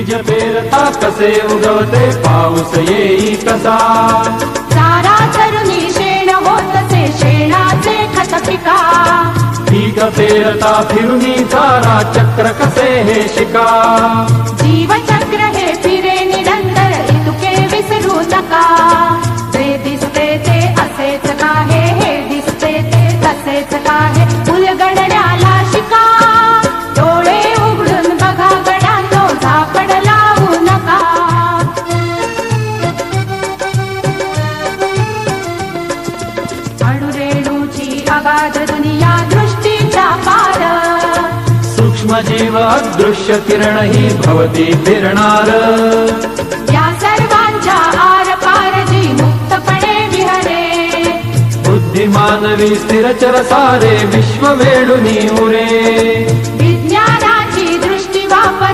बीज पेरता कसे उगवते पाऊस येई कसा। चारा चरुणी शेण होतसे शेणाचे खत पिका पीक पेरता फिरुनी चारा चक्र कसे हे शिका। जीवचक्र हे जगाद दुनिया दृष्टीचा पार सूक्ष्मजीव अदृश्य किरण ही भवती फिरणार या सर्वांच्या आरपार जी मुक्तपणे विहरे। बुद्धिमानवी स्थिरचर सारे विश्व वेणुनी उरे। विज्ञानाची दृष्टी वापर